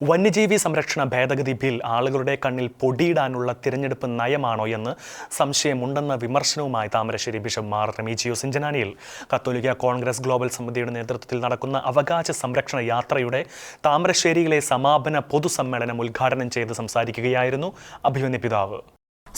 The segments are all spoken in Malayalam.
വന്യജീവി സംരക്ഷണ ഭേദഗതി ബിൽ ആളുകളുടെ കണ്ണിൽ പൊടിയിടാനുള്ള തിരഞ്ഞെടുപ്പ് നയമാണോ എന്ന് സംശയമുണ്ടെന്ന വിമർശനവുമായി Thamarassery bishop Mar Remigiose Inchananiyil Catholic congress global സമിതിയുടെ നേതൃത്വത്തിൽ നടക്കുന്ന അവകാശ സംരക്ഷണ യാത്രയുടെ താമരശ്ശേരിയിലെ സമാപന പൊതുസമ്മേളനം ഉദ്ഘാടനം ചെയ്ത് സംസാരിക്കുകയായിരുന്നു അഭിമന്യ പിതാവ്.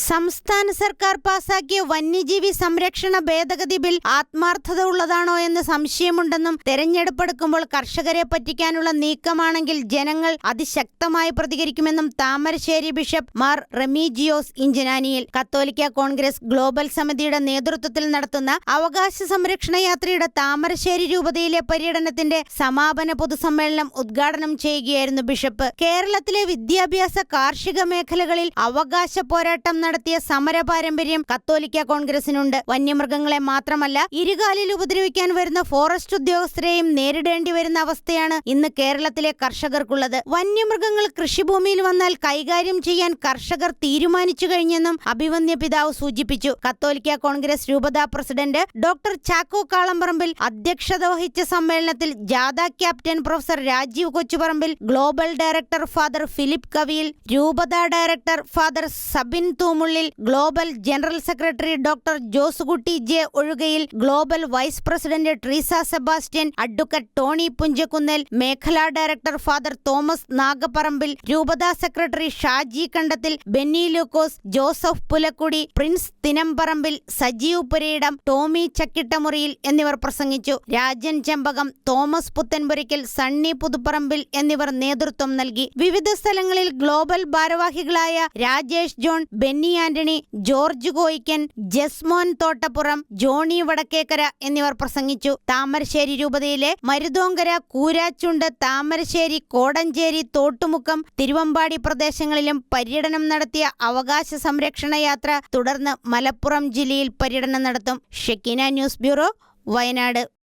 സംസ്ഥാന സർക്കാർ പാസാക്കിയ വന്യജീവി സംരക്ഷണ ഭേദഗതി ബിൽ ആത്മാർത്ഥത ഉള്ളതാണോ എന്ന് സംശയമുണ്ടെന്നും തെരഞ്ഞെടുപ്പെടുക്കുമ്പോൾ കർഷകരെ പറ്റിക്കാനുള്ള നീക്കമാണെങ്കിൽ ജനങ്ങൾ അതിശക്തമായി പ്രതികരിക്കുമെന്നും താമരശ്ശേരി ബിഷപ്പ് മാർ റെമീജിയോസ് ഇഞ്ചനാനിയിൽ കത്തോലിക്ക കോൺഗ്രസ് ഗ്ലോബൽ സമിതിയുടെ നേതൃത്വത്തിൽ നടത്തുന്ന അവകാശ സംരക്ഷണ യാത്രയുടെ താമരശ്ശേരി രൂപതയിലെ പര്യടനത്തിന്റെ സമാപന പൊതുസമ്മേളനം ഉദ്ഘാടനം ചെയ്യുകയായിരുന്നു ബിഷപ്പ്. കേരളത്തിലെ വിദ്യാഭ്യാസ കാർഷിക മേഖലകളിൽ അവകാശ പോരാട്ടം നടത്തിയ സമര പാരമ്പര്യം കത്തോലിക്ക കോൺഗ്രസിനുണ്ട്. വന്യമൃഗങ്ങളെ മാത്രമല്ല ഇരുകാലിൽ ഉപദ്രവിക്കാൻ വരുന്ന ഫോറസ്റ്റ് ഉദ്യോഗസ്ഥരെയും നേരിടേണ്ടി വരുന്ന അവസ്ഥയാണ് ഇന്ന് കേരളത്തിലെ കർഷകർക്കുള്ളത്. വന്യമൃഗങ്ങൾ കൃഷിഭൂമിയിൽ വന്നാൽ കൈകാര്യം ചെയ്യാൻ കർഷകർ തീരുമാനിച്ചു കഴിഞ്ഞെന്നും അഭിവന്യ പിതാവ് സൂചിപ്പിച്ചു. കത്തോലിക്ക കോൺഗ്രസ് രൂപതാ പ്രസിഡന്റ് ഡോക്ടർ ചാക്കോ കാളംപറമ്പിൽ അധ്യക്ഷത വഹിച്ച സമ്മേളനത്തിൽ ജാഥ captain professor Rajeev Kochuparambil global director father Philip Kaviyil രൂപതാ director father Sabin Thoomullil global general secretary doctor Josekutty J Ozhukayil global vice president Treesa Sebastian advocate Tony Punchakkunnel മേഖലാ ഡയറക്ടർ ഫാദർ തോമസ് നാഗപ്പറമ്പിൽ രൂപതാ secretary Shaji Kandathil Benny Lukose Joseph Pulakkudy Prince Thinamparambil Sajeev Purayidam Tommy Chakkittamuriyil എന്നിവർ പ്രസംഗിച്ചു. രാജൻ ചെമ്പകം തോമസ് പുത്തൻപുരയ്ക്കൽ സണ്ണി പുതുപ്പറമ്പിൽ എന്നിവർ നേതൃത്വം നൽകി. വിവിധ സ്ഥലങ്ങളിൽ ഗ്ലോബൽ ഭാരവാഹികളായ Rajesh John Benny Antony George Koikkan Jasmon Thottappuram Johnny Vadakkekara എന്നിവർ പ്രസംഗിച്ചു. താമരശ്ശേരി രൂപതയിലെ മരുതോങ്കര കൂരാച്ചുണ്ട് താമരശ്ശേരി കോടഞ്ചേരി തോട്ടുമുക്കം തിരുവമ്പാടി പ്രദേശങ്ങളിലും പര്യടനം നടത്തിയ അവകാശ സംരക്ഷണ യാത്ര തുടർന്ന് മലപ്പുറം ജില്ലയിൽ പര്യടനം നടത്തും. Shekinah news bureau Wayanad.